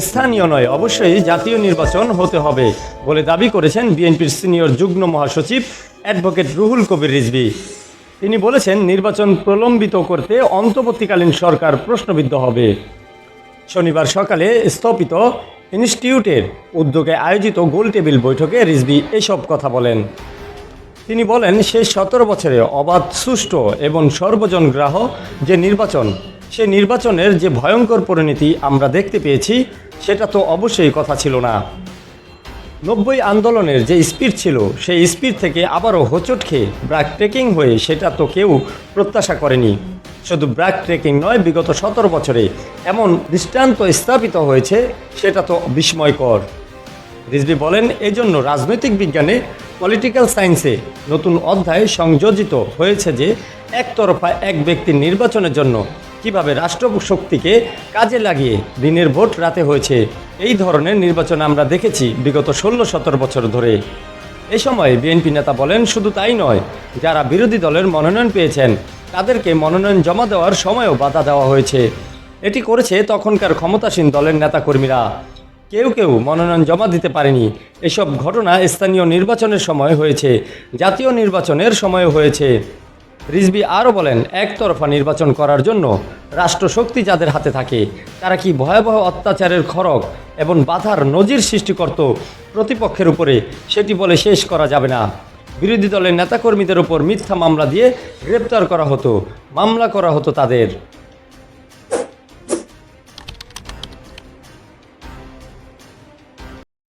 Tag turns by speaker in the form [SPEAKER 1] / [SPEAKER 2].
[SPEAKER 1] স্থানীয় নয়, অবশ্যই জাতীয় নির্বাচন হতে হবে বলে দাবি করেছেন বিএনপির সিনিয়র যুগ্ম মহাসচিব অ্যাডভোকেট রুহুল কবির রিজভী। তিনি বলেছেন, নির্বাচন প্রলম্বিত করতে অন্তর্বর্তীকালীন সরকার প্রশ্নবিদ্ধ হবে। শনিবার সকালে স্থপিত ইনস্টিটিউটের উদ্যোগে আয়োজিত গোলটেবিল বৈঠকে রিজভী এসব কথা বলেন। তিনি বলেন, শেষ সতেরো বছরে অবাধ, সুষ্ঠু এবং সর্বজন গ্রাহ যে নির্বাচন সে নির্বাচনের যে ভয়ঙ্কর পরিণতি আমরা দেখতে পেয়েছি, সেটা তো অবশ্যই কথা ছিল না। নব্বই আন্দোলনের যে স্পিড ছিল, সেই স্পিড থেকে আবারও হোঁচট খেয়ে ব্র্যাক ট্রেকিং হয়ে সেটা তো কেউ প্রত্যাশা করেনি। শুধু ব্র্যাক ট্রেকিং নয়, বিগত সতেরো বছরে এমন দৃষ্টান্ত স্থাপিত হয়েছে, সেটা তো বিস্ময়কর। রিজবি বলেন, এজন্য রাজনৈতিক বিজ্ঞানে পলিটিক্যাল সায়েন্সে নতুন অধ্যায় সংযোজিত হয়েছে যে, একতরফা এক ব্যক্তির নির্বাচনের জন্য কীভাবে রাষ্ট্র শক্তিকে কাজে লাগিয়ে দিনের ভোট রাতে হয়েছে? এই ধরনের নির্বাচন আমরা দেখেছি বিগত ষোলো সতেরো বছর ধরে। এ সময় বিএনপি নেতা বলেন, শুধু তাই নয়, যারা বিরোধী দলের মনোনয়ন পেয়েছেন, তাদেরকে মনোনয়ন জমা দেওয়ার সময়ও বাধা দেওয়া হয়েছে। এটি করেছে তখনকার ক্ষমতাসীন দলের নেতাকর্মীরা। কেউ কেউ মনোনয়ন জমা দিতে পারেনি। এসব ঘটনা স্থানীয় নির্বাচনের সময় হয়েছে। জাতীয় নির্বাচনের সময় হয়েছে। রিজবি আরও বলেন, একতরফা নির্বাচন করার জন্য রাষ্ট্রশক্তি যাদের হাতে থাকে, তারা কি ভয়াবহ অত্যাচারের খড়গ এবং বাধার নজির সৃষ্টি করত প্রতিপক্ষের উপরে, সেটি বলে শেষ করা যাবে না। বিরোধী দলের নেতাকর্মীদের ওপর মিথ্যা মামলা দিয়ে গ্রেপ্তার করা হতো, মামলা করা হতো তাদের।